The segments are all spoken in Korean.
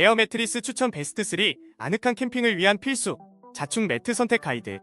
에어 매트리스 추천 베스트 3 아늑한 캠핑을 위한 필수 자충 매트 선택 가이드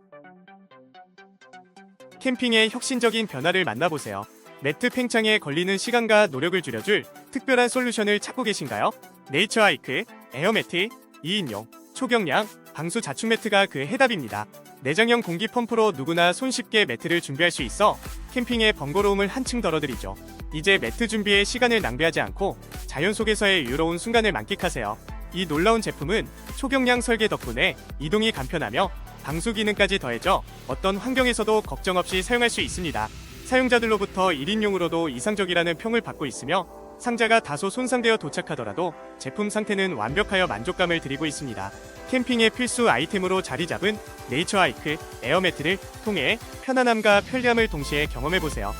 캠핑의 혁신적인 변화를 만나보세요. 매트 팽창에 걸리는 시간과 노력을 줄여줄 특별한 솔루션을 찾고 계신가요? 네이처 하이크 에어 매트 2인용 초경량 방수 자충 매트가 그 해답입니다. 내장형 공기 펌프로 누구나 손쉽게 매트를 준비할 수 있어 캠핑의 번거로움을 한층 덜어드리죠. 이제 매트 준비에 시간을 낭비하지 않고 자연 속에서의 유로운 순간을 만끽하세요. 이 놀라운 제품은 초경량 설계 덕분에 이동이 간편하며 방수 기능까지 더해져 어떤 환경에서도 걱정 없이 사용할 수 있습니다. 사용자들로부터 1인용으로도 이상적이라는 평을 받고 있으며 상자가 다소 손상되어 도착하더라도 제품 상태는 완벽하여 만족감을 드리고 있습니다. 캠핑의 필수 아이템으로 자리 잡은 네이처 하이크 에어매트를 통해 편안함과 편리함을 동시에 경험해보세요.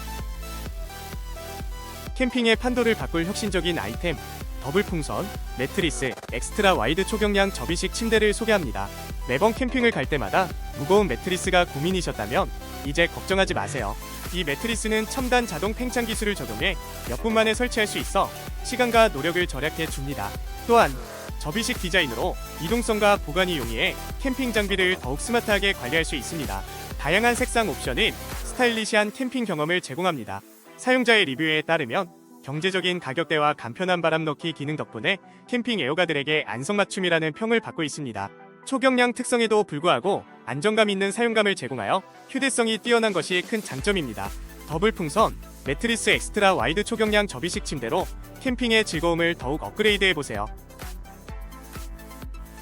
캠핑의 판도를 바꿀 혁신적인 아이템 더블 풍선, 매트리스, 엑스트라 와이드 초경량 접이식 침대를 소개합니다. 매번 캠핑을 갈 때마다 무거운 매트리스가 고민이셨다면 이제 걱정하지 마세요. 이 매트리스는 첨단 자동 팽창 기술을 적용해 몇 분 만에 설치할 수 있어 시간과 노력을 절약해 줍니다. 또한 접이식 디자인으로 이동성과 보관이 용이해 캠핑 장비를 더욱 스마트하게 관리할 수 있습니다. 다양한 색상 옵션은 스타일리시한 캠핑 경험을 제공합니다. 사용자의 리뷰에 따르면 경제적인 가격대와 간편한 바람 넣기 기능 덕분에 캠핑 애호가들에게 안성맞춤이라는 평을 받고 있습니다. 초경량 특성에도 불구하고 안정감 있는 사용감을 제공하여 휴대성이 뛰어난 것이 큰 장점입니다. 더블 풍선, 매트리스 엑스트라 와이드 초경량 접이식 침대로 캠핑의 즐거움을 더욱 업그레이드해 보세요.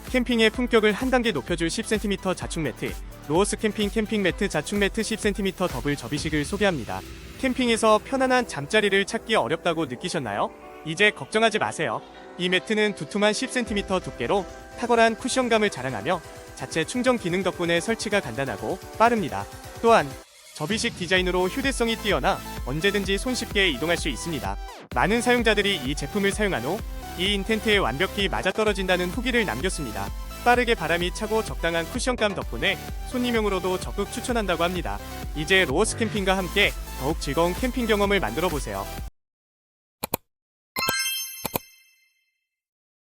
캠핑의 품격을 한 단계 높여줄 10cm 자충 매트, 로어스 캠핑 캠핑 매트 자충 매트 10cm 더블 접이식을 소개합니다. 캠핑에서 편안한 잠자리를 찾기 어렵다고 느끼셨나요? 이제 걱정하지 마세요. 이 매트는 두툼한 10cm 두께로 탁월한 쿠션감을 자랑하며 자체 충전 기능 덕분에 설치가 간단하고 빠릅니다. 또한 접이식 디자인으로 휴대성이 뛰어나 언제든지 손쉽게 이동할 수 있습니다. 많은 사용자들이 이 제품을 사용한 후 이 인텐트에 완벽히 맞아떨어진다는 후기를 남겼습니다. 빠르게 바람이 차고 적당한 쿠션감 덕분에 손님용으로도 적극 추천한다고 합니다. 이제 로어스 캠핑과 함께 더욱 즐거운 캠핑 경험을 만들어 보세요.